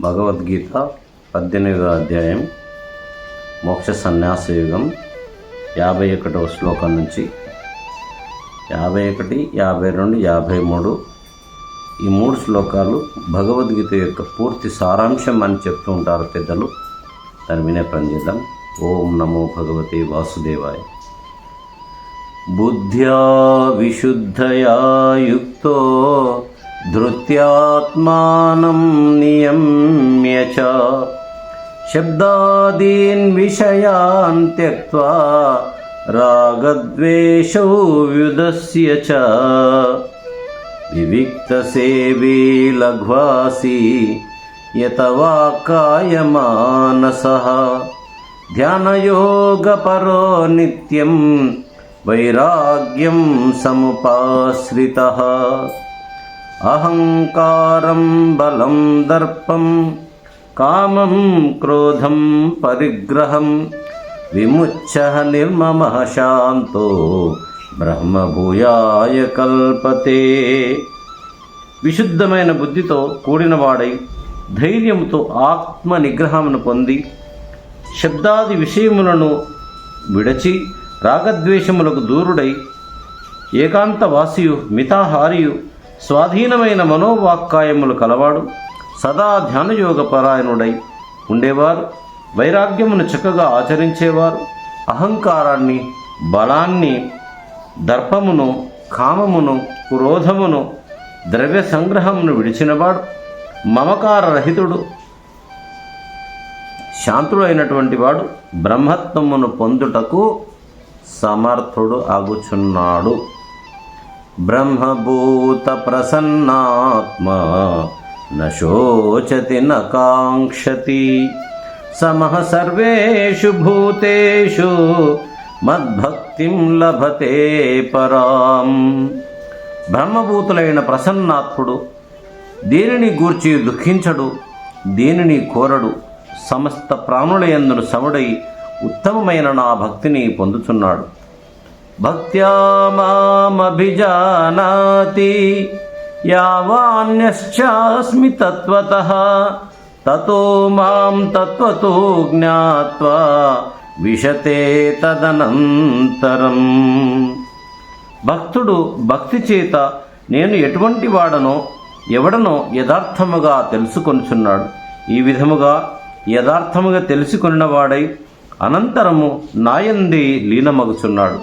భగవద్గీత పద్దెనిమిదవ అధ్యాయం మోక్ష సన్యాసయుగం యాభై ఒకటవ శ్లోకం నుంచి. యాభై ఒకటి యాభై రెండు యాభై మూడు ఈ మూడు శ్లోకాలు భగవద్గీత యొక్క పూర్తి సారాంశం అని చెప్తూ ఉంటారు పెద్దలు. దాన్ని వినే పని చేద్దాం. ఓం నమో భగవతే వాసుదేవాయ. बुद्ध्या विशुद्धया युक्तो धृत्यात्मानं नियम्य च शब्दादीन् विषयान् त्यक्त्वा रागद्वेषौ व्युदस्य च विविक्तसेवे लघ्वासि यतवा कायमानसः ध्यानयोगपरो नित्यम् వైరాగ్యం సముపాశ్రిత అహంకారం బలం దర్పం కామం క్రోధం పరిగ్రహం విముచ్య నిర్మమ శాంతో బ్రహ్మభూయాయ కల్పతే విశుద్ధమైన బుద్ధితో కూడినవాడై ధైర్యంతో ఆత్మ నిగ్రహమును పొంది శబ్దాది విషయములను విడచి రాగద్వేషములకు దూరుడై ఏకాంత వాసియు మితాహారియు స్వాధీనమైన మనోవాక్కాయములు కలవాడు సదా ధ్యానయోగ పరాయణుడై ఉండేవారు వైరాగ్యమును చక్కగా ఆచరించేవారు అహంకారాన్ని బలాన్ని దర్పమును కామమును క్రోధమును ద్రవ్య సంగ్రహమును విడిచినవాడు మమకార రహితుడు శాంతుడైనటువంటి వాడు బ్రహ్మత్వమును పొందుటకు సమర్థుడు అగుచున్నాడు. బ్రహ్మభూత ప్రసన్నాత్మ నశోచతి నకాంక్షతి. సమః సర్వేషు భూతేషు మద్భక్తిం లభతే పరాం. బ్రహ్మభూతులైన ప్రసన్నాత్ముడు దేనిని గూర్చి దుఃఖించడు దేనిని కోరడు. సమస్త ప్రాణులయందును సముడై ఉత్తమమైన నా భక్తిని పొందుతున్నాడు భక్త్యా మామభిజానాతి యావాన్యశ్చాస్మి తత్వత తతో మాం తత్వతో జ్ఞాత్వా విషతే తదనంతరం. భక్తుడు భక్తి చేత నేను ఎటువంటి వాడనో ఎవడనో యథార్థముగా తెలుసుకొనుచున్నాడు. ఈ విధముగా యథార్థముగా తెలుసుకున్నవాడై అనంతరము నాయంది లీనమగుచున్నాడు.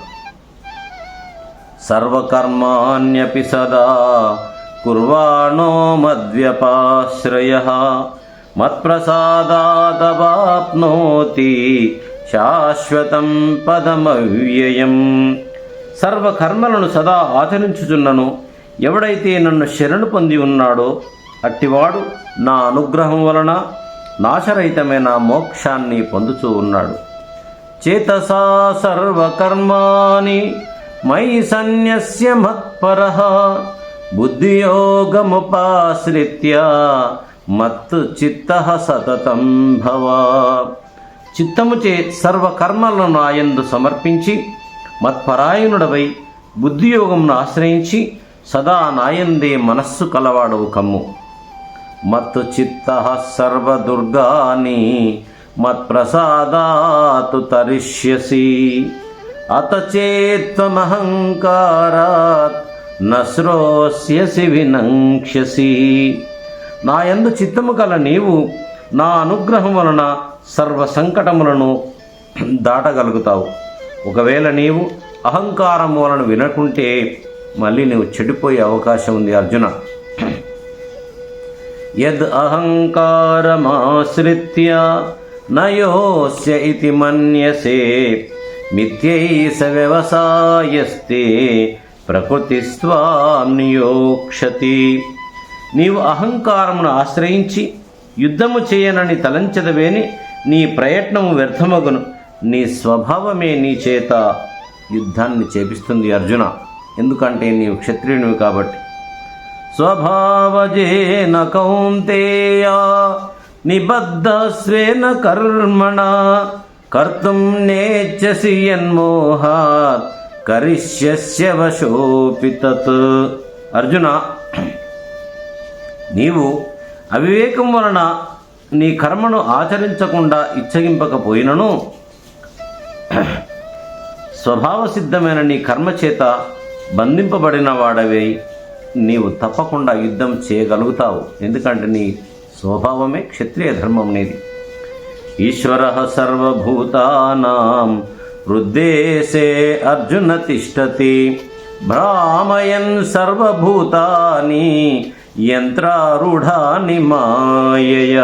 సర్వకర్మాణ్యపి సదా కుర్వాణో మద్వ్యపాశ్రయ మత్ప్రసాదాతవాప్నోతి శాశ్వతం పదమవ్యయం. సర్వకర్మలను సదా ఆచరించుచున్నను. ఎవడైతే నన్ను శరణు పొంది ఉన్నాడో అట్టివాడు నా అనుగ్రహం వలన నాశరహితమైన మోక్షాన్ని పొందుతూ ఉన్నాడు. చేతసా సర్వకర్మాణి మై సన్యస్య మత్పర బుద్ధియోగముపాశ్రిత్య మత్తు చిత్త సతతం భవ. చిత్తముచే సర్వకర్మలను నాయందు సమర్పించి మత్పరాయణుడవై బుద్ధియోగమును ఆశ్రయించి సదా నాయందే మనస్సు కలవాడవు కమ్ము. మత్తు చిత్త సర్వదుర్గాని మత్ప్రసాదాతు తరిష్యసి. అత చేత్వమహంకారాత్ నశ్రోస్యసి వినంక్ష్యసి. నా యందు చిత్తము గల నీవు నా అనుగ్రహం వలన సర్వ సంకటములను దాటగలుగుతావు. ఒకవేళ నీవు అహంకారం వలన వినకుంటే మళ్ళీ నీవు చెడిపోయే అవకాశం ఉంది అర్జున. యద్ అహంకారమాశ్రిత్య నయోస్య ఇది మన్యసే. మిథ్యై స వ్యవసాయస్తే ప్రకృతిస్వాం నియోక్షతి. నీవు అహంకారమును ఆశ్రయించి యుద్ధము చేయనని తలంచదవేని నీ ప్రయత్నము వ్యర్థమగును. నీ స్వభావమే నీ చేత యుద్ధాన్ని చేపిస్తుంది అర్జున. ఎందుకంటే నీవు క్షత్రియునివి కాబట్టి. స్వభావజేన కౌంతేయ నిబద్ధస్వేన కర్మణ కర్తుం నేచ్చసి యన్మోహాత్ కరిష్యస్య వశోపి తత్ అర్జున నీవు అవివేకం వలన నీ కర్మను ఆచరించకుండా ఇచ్చగింపకపోయినను స్వభావసిద్ధమైన నీ కర్మ చేత బంధింపబడిన వాడవే. నీవు తప్పకుండా యుద్ధం చేయగలుగుతావు. ఎందుకంటే నీ స్వభావమే క్షత్రియ ధర్మం నీది. ఈశ్వర సర్వభూతానాం హృద్దేశే అర్జున తిష్టతి. భ్రామయన్ సర్వభూతాని యంత్రారూఢాని మాయ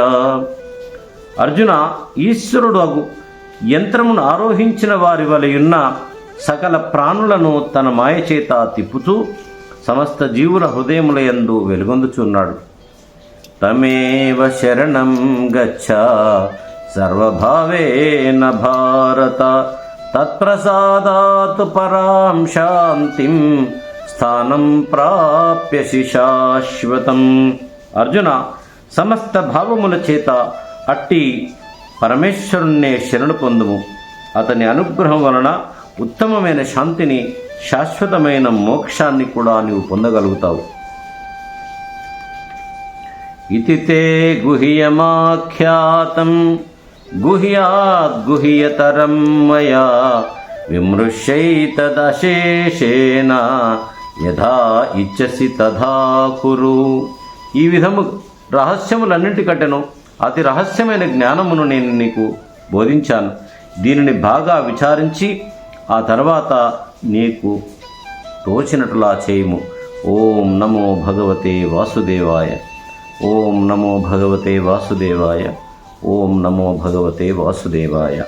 అర్జున ఈశ్వరుడు యంత్రమును ఆరోహించిన వారి వలయున్న సకల ప్రాణులను తన మాయ చేత తిప్పుతూ సమస్త జీవుల హృదయములయందు వెలుగొందుచున్నాడు. తమేవ శరణం గచ్చ సర్వభావేన భారత తత్ప్రసాదాత్ పరాం శాంతిం స్థానం ప్రాప్యసి శాశ్వతం అర్జున సమస్త భావముల చేత అట్టి పరమేశ్వరుణ్ణే శరణు పొందుము. అతని అనుగ్రహం వలన ఉత్తమమైన శాంతిని శాశ్వతమైన మోక్షాన్ని కూడా నీవు పొందగలుగుతావు. ఇది తే గుహ్యమాఖ్యాతం గుహ్యాద్గుహ్యతరం మయా విమృశైతదశేషేణ యథా ఇచ్చసి తథా కురు. ఈ విధము రహస్యములన్నింటికంటేను అతి రహస్యమైన జ్ఞానమును నేను నీకు బోధించాను. దీనిని బాగా విచారించి ఆ తర్వాత నీకు తోచినట్లా చేయము. ఓం నమో భగవతే వాసుదేవాయ. ఓం నమో భగవతే వాసుదేవాయ. ఓం నమో భగవతే వాసుదేవాయ.